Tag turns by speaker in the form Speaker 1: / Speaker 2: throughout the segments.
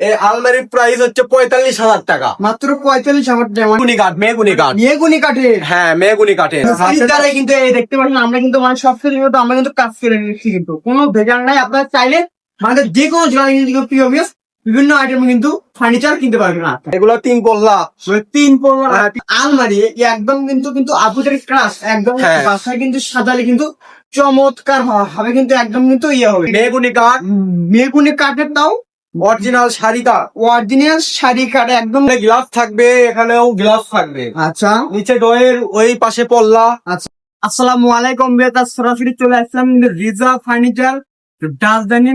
Speaker 1: এই আলমারির প্রাইস হচ্ছে পঁয়তাল্লিশ হাজার টাকা।
Speaker 2: মাত্র পঁয়তাল্লিশ হাজার টাকা।
Speaker 1: মেগুনি কাঠ মেগুনি কাঠ
Speaker 2: কাঠে
Speaker 1: হ্যাঁ মেগুনি কাঠের
Speaker 2: দ্বারাই কিন্তু এই দেখতে পাচ্ছেন আমরা কিন্তু মানে সব আমরা কিন্তু কাজ করে নিচ্ছি কিন্তু। কোনো ভেজাল নাই আপনারা চাইলে আমাদের যে কোনো জেলায় কিন্তু প্রিয় বিভিন্ন আইটেম কিন্তু ফার্নিচার কিনতে পারবেন আপনারা
Speaker 1: এগুলো তিন পল্লা।
Speaker 2: তিন পনেরো আলমারি একদম কিন্তু কিন্তু আপুদের ক্রাশ একদম
Speaker 1: হ্যাঁ।
Speaker 2: বাসায় কিন্তু সাজালে কিন্তু চমৎকার হবে কিন্তু একদম কিন্তু ইয়ে হবে।
Speaker 1: মেগুনি কাঠ
Speaker 2: মেগুনি কাঠের দাও
Speaker 1: অরিজিনাল শাড়িটা।
Speaker 2: অরিজিনাল শাড়ি কাটা একদম
Speaker 1: গ্লাস থাকবে এখানেও গ্লাস থাকবে।
Speaker 2: আচ্ছা।
Speaker 1: নিচে ডয়ের ওই পাশে পল্লা।
Speaker 2: আসসালামু আলাইকুম বেতা সরাসরি চলে আসলাম রিজা ফার্নিচার রাজধানী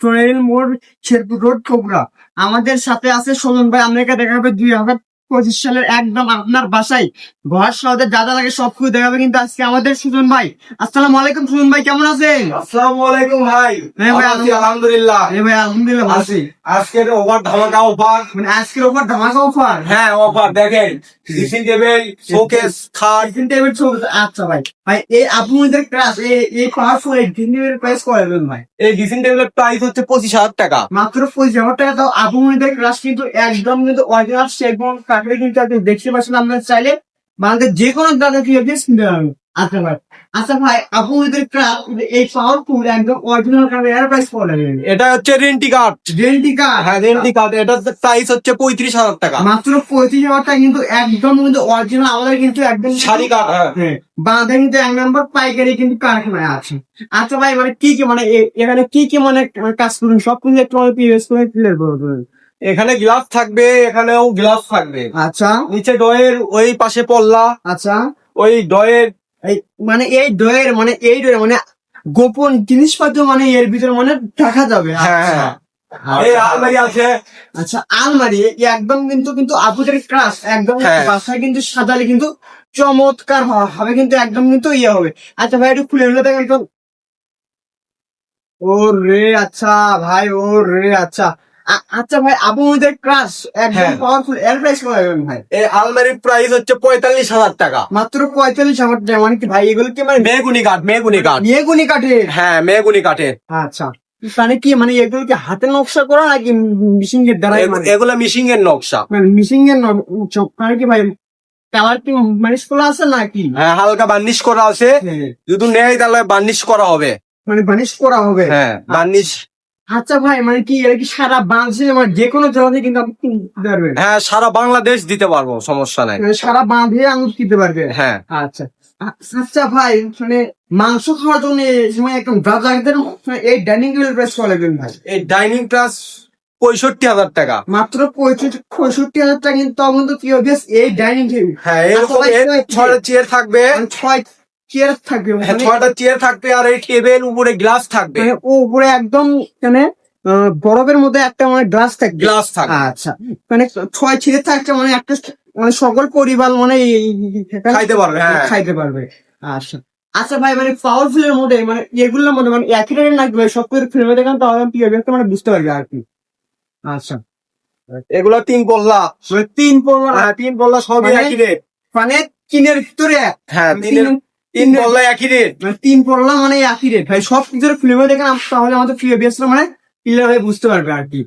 Speaker 2: ট্রেল মোড় শেরপুর রোড কোবরা। আমাদের সাথে আছে সজন ভাই আপনাকে দেখাবে দুই হাজার পঁচিশ সালের একদম আপনার বাসায়। ঘর সহজে যা যা লাগে সব কিছু দেখাবে কিন্তু আজকে আমাদের সুজন ভাই। আসসালামু আলাইকুম সুজন ভাই কেমন আছেন?
Speaker 1: আসসালামু আলাইকুম ভাই।
Speaker 2: হ্যাঁ ভাই,
Speaker 1: আলহামদুলিল্লাহ।
Speaker 2: এ ভাই আলহামদুলিল্লাহ আছি।
Speaker 1: আজকের ওভার ধামাকা অফার
Speaker 2: মানে আজকের ওপর ধামাকা অফার
Speaker 1: হ্যাঁ অফার দেখেন। ড্রেসিং টেবিল শোকেস খাট।
Speaker 2: ড্রেসিং টেবিল আচ্ছা ভাই। ভাই এই আপনাদের ক্লাস এই এই পাওয়ারফুল এই ড্রেসিং টেবিল প্রাইস দেবেন ভাই?
Speaker 1: এই ড্রেসিং টেবিলের প্রাইস হচ্ছে পঁচিশ হাজার টাকা।
Speaker 2: মাত্র পঁচিশ হাজার টাকা তাও আপুমনিদের ক্লাস কিন্তু একদম কিন্তু অরিজিনাল সেগুন কাঠের কিন্তু আপনি দেখতে পাচ্ছেন আপনার চাইলে বাংলাদেশ যে কোনো দাদা কি আপনি কিনতে পারবেন আচ্ছা ভাই আচ্ছা ভাই আপুমনিদের ক্লাস এই পাওয়ারফুল একদম অরিজিনাল কাঠের এর প্রাইস পড়ে
Speaker 1: এটা হচ্ছে রেন্টি কার্ড
Speaker 2: রেন্টি কাঠ
Speaker 1: হ্যাঁ রেন্টি কাঠ এটার প্রাইস হচ্ছে পঁয়ত্রিশ হাজার টাকা।
Speaker 2: মাত্র পঁয়ত্রিশ হাজার টাকা কিন্তু একদম কিন্তু অরিজিনাল আমাদের কিন্তু একদম
Speaker 1: শাড়ি কাঠ হ্যাঁ।
Speaker 2: হ্যাঁ বাঁধে কিন্তু এক নম্বর পাইকারি কিন্তু কারখানায় আছে। আচ্ছা ভাই মানে কি কি মানে এখানে কি কি মানে কাজ করুন? সব কিছু একটু মানে পিএস করে দেবেন।
Speaker 1: এখানে গ্লাস থাকবে এখানেও গ্লাস থাকবে।
Speaker 2: আচ্ছা।
Speaker 1: নিচে ডয়ের ওই পাশে পল্লা।
Speaker 2: আচ্ছা।
Speaker 1: ওই ডয়ের
Speaker 2: মানে এই ডয়ের মানে এই ডয়ের মানে গোপন জিনিসপত্র মানে এর ভিতরে মানে রাখা যাবে।
Speaker 1: হ্যাঁ
Speaker 2: আচ্ছা।
Speaker 1: হ্যাঁ এই আলমারি আছে।
Speaker 2: আচ্ছা আলমারি একদম কিন্তু কিন্তু আপুদের ক্রাশ একদম
Speaker 1: হ্যাঁ।
Speaker 2: বাসায় কিন্তু সাজালে কিন্তু চমৎকার হবে কিন্তু একদম কিন্তু ইয়ে হবে। আচ্ছা ভাই একটু খুলে দেখেন তো ও রে আচ্ছা ভাই ও রে আচ্ছা। আচ্ছা ভাই আপুদের ক্রাশ একদম
Speaker 1: হ্যাঁ।
Speaker 2: পাওয়ারফুল এর প্রাইস দেবেন ভাই।
Speaker 1: এই আলমারির প্রাইস হচ্ছে পঁয়তাল্লিশ হাজার টাকা।
Speaker 2: মাত্র পঁয়তাল্লিশ হাজার টাকা মানে কি ভাই এগুলো কি মানে
Speaker 1: মেগুনি কাঠ মেগুনি কাঠ।
Speaker 2: নিয়ে গুনি কাটে
Speaker 1: হ্যাঁ মেগুনি কাঠের।
Speaker 2: আচ্ছা। মানে কি মানে এগুলো কি হাতে নকশা করা নাকি মিশিং এর দ্বারা
Speaker 1: এগু- এগুলো মিশিং এর নকশা
Speaker 2: মিশিং এর নকশা মানে কি ভাই কালার কি মানিশ করা আছে নাকি?
Speaker 1: হ্যাঁ হালকা বার্নিশ করা আছে। যদি নেই তাহলে বার্নিশ করা হবে।
Speaker 2: মানে বানিশ করা হবে।
Speaker 1: হ্যাঁ বার্নিশ
Speaker 2: আচ্ছা ভাই মানে কি এটা কি সারা বাংলাদেশে মানে যে কোনো জেলাতে কিন্তু আপনি পারবেন?
Speaker 1: হ্যাঁ সারা বাংলাদেশ দিতে পারব সমস্যা নাই।
Speaker 2: মানে সারা বাঁধে আঙুর কিনতে পারবেন
Speaker 1: হ্যাঁ।
Speaker 2: আচ্ছা। আচ্ছা ভাই মানে মাংস খাওয়ার জন্য সময় একদম রাজাদের এই ডাইনিং টেবিল প্রেস করে লাগবেন ভাই?
Speaker 1: এই ডাইনিং প্লাস পঁয়ষট্টি হাজার টাকা।
Speaker 2: মাত্র পঁয়ষট্টি হাজার টাকা কিন্তু তখন তো কি হবে এই ডাইনিং টেবিল
Speaker 1: হ্যাঁ এরকম
Speaker 2: আচ্ছা ছয়-
Speaker 1: চেয়ার থাকবে।
Speaker 2: মানে ছয় চেয়ার থাকবে
Speaker 1: হ্যাঁ, ছয়টা চেয়ার থাকবে আর এই টেবিল উপরে গ্লাস থাকবে।
Speaker 2: মানে ও উপরে একদম মানে বরফের মধ্যে একটা মানে গ্লাস থাকবে।
Speaker 1: গ্লাস থাকবে।
Speaker 2: আচ্ছা মানে ছয় ছিঁড়ে থাকছে মানে একটা মানে সকল পরিবার মানে
Speaker 1: খাইতে পারবে হ্যাঁ।
Speaker 2: খাইতে পারবে। আচ্ছা। আচ্ছা ভাই মানে পাওয়ারফুল এর মধ্যে মানে এগুলোর মধ্যে মানে একই রেটের নাকি সব কিছু ফিল্মে দেখেন তাহলে আমি পিওবি একটা মানে বুঝতে পারবে আর কি। আচ্ছা।
Speaker 1: এগুলো তিন পল্লা।
Speaker 2: মানে তিন পনেরো
Speaker 1: হ্যাঁ তিন পল্লা সবই
Speaker 2: মানে-
Speaker 1: একই রেট
Speaker 2: মানে তিনের ভিতরে
Speaker 1: হ্যাঁ
Speaker 2: মানে
Speaker 1: তিনের
Speaker 2: তিন-
Speaker 1: পল্লা একই রেট
Speaker 2: মানে তিন পড়লা মানে একই রেট ভাই সব কিছুর ফিল্মে দেখেন তাহলে আমাদের প্রিয় বিএসরা মানে ক্লিয়ার হয়ে বুঝতে পারবে আর কি।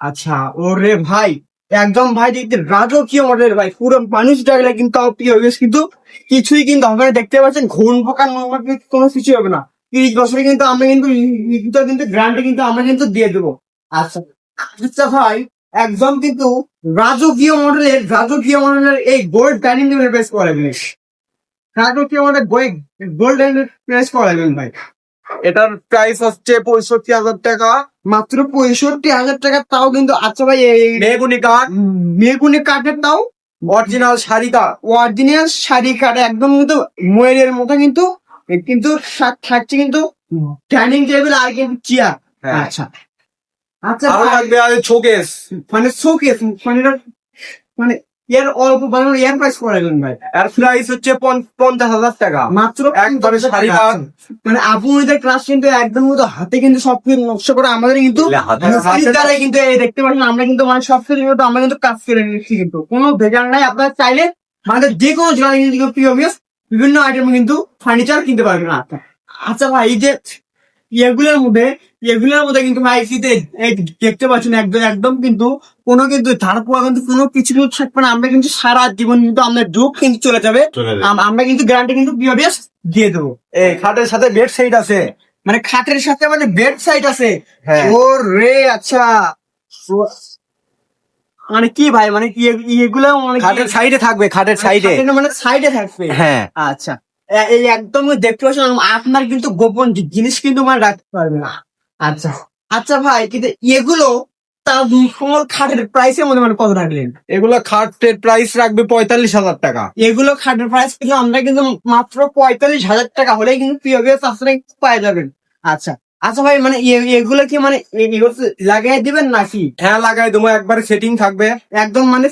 Speaker 2: আচ্ছা ওরে ভাই একদম ভাই দেখতে রাজকীয় মডেল ভাই পুরো মানুষ ডাকলে কিন্তু প্রিয় বিএস কিন্তু কিছুই কিন্তু হবে না দেখতে পাচ্ছেন ঘুণ পোকার কিন্তু কোনো কিছুই হবে না। তিরিশ বছরে কিন্তু আমরা কিন্তু কিন্তু গ্রান্টে কিন্তু আমরা কিন্তু দিয়ে দেবো। আচ্ছা আচ্ছা ভাই একদম কিন্তু রাজকীয় মডেলের রাজকীয় মডেলের এই গোল্ড ডাইনিং টেবিল বেস করে রাজকীয় মডেল গোল্ড ডাইনিং প্রেস করাবেন ভাই।
Speaker 1: এটার প্রাইস হচ্ছে পঁয়ষট্টি হাজার টাকা।
Speaker 2: মাত্র পঁয়ষট্টি হাজার টাকা তাও কিন্তু আচ্ছা ভাই
Speaker 1: মেগুনি কাঠ
Speaker 2: মেগুনি কাঠের তাও।
Speaker 1: অরিজিনাল শাড়ি কাঠ
Speaker 2: অরিজিনাল শাড়ি কাঠ একদম কিন্তু ময়ূরের মতো কিন্তু কিন্তু থাকছে কিন্তু ডাইনিং টেবিল আর কিন্তু চেয়ার
Speaker 1: হ্যাঁ।
Speaker 2: আচ্ছা। আচ্ছা আরও
Speaker 1: থাকবে আছে শোকেস
Speaker 2: মানে শোকেস মানে মানে এর অল্প বানানো এর প্রাইস করাবেন ভাই
Speaker 1: এর প্রাইস হচ্ছে পঞ্চাশ হাজার টাকা
Speaker 2: মাত্র
Speaker 1: একবারে শাড়ি।
Speaker 2: মানে আপুদের ক্লাস কিন্তু একদম কিন্তু হাতে কিন্তু সব কিছু নকশা করে আমাদের কিন্তু
Speaker 1: হাতে-
Speaker 2: দ্বারাই কিন্তু এই দেখতে পাচ্ছেন আমরা কিন্তু মানে সব কিছু কিন্তু আমরা কিন্তু কাজ করে নিচ্ছি কিন্তু কোনো ভেজাল নাই আপনারা চাইলে আমাদের যে কোনো জেলায় কিন্তু প্রিয় বিভিন্ন আইটেম কিন্তু ফার্নিচার কিনতে পারবেন। আচ্ছা ভাই এই যে এগুলোর মধ্যে এগুলোর মধ্যে কিন্তু ভাই শীতে দেখতে পাচ্ছেন একদম একদম কিন্তু কোনো কিন্তু তারপর কিন্তু কোনো কিছু কিছু থাকবে না। আমরা কিন্তু সারা জীবন কিন্তু আমাদের যুগ কিন্তু চলে যাবে। আমরা কিন্তু গ্যারান্টি কিন্তু পিওবিএস দিয়ে দেবো?
Speaker 1: এই খাটের সাথে বেড সাইড আছে।
Speaker 2: মানে খাটের সাথে মানে বেড সাইড আছে।
Speaker 1: হ্যাঁ।
Speaker 2: ও রে আচ্ছা মানে কি ভাই? মানে এগুলো মানে
Speaker 1: খাটের সাইডে থাকবে খাটের সাইডে
Speaker 2: মানে সাইডে থাকবে?
Speaker 1: হ্যাঁ।
Speaker 2: আচ্ছা। এই একদম দেখতে পাচ্ছেন আপনার কিন্তু গোপন জিনিস কিন্তু মানে রাখতে পারবে না। আচ্ছা আচ্ছা ভাই কিন্তু এগুলো খাটের প্রাইসের মধ্যে মানে কত রাখলেন?
Speaker 1: এগুলো খাটের প্রাইস রাখবে পঁয়তাল্লিশ হাজার টাকা।
Speaker 2: এগুলো খাটের প্রাইস কিন্তু আমরা কিন্তু মাত্র পঁয়তাল্লিশ হাজার টাকা হলেই কিন্তু আপনারা যাবেন। আচ্ছা আচ্ছা ভাই মানে এগুলো কি মানে দিবেন নাকি?
Speaker 1: হ্যাঁ লাগাই দেবো একবারে সেটিং থাকবে।
Speaker 2: একদম মানে